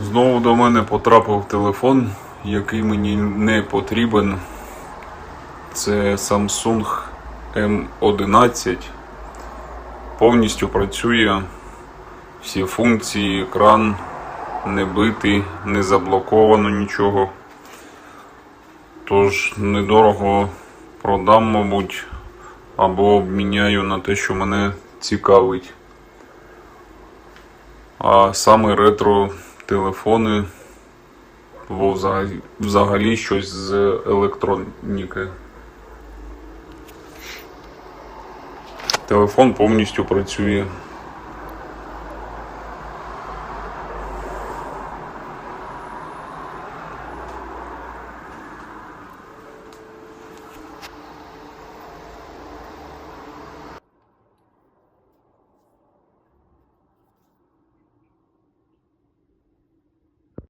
Знову до мене потрапив телефон, який мені не потрібен. Це Samsung M11. Повністю працює. Всі функції, екран не битий, не заблоковано нічого. Тож недорого продам, мабуть, або обміняю на те, що мене цікавить. А саме ретро телефони або взагалі, щось з електроніки. Телефон повністю працює.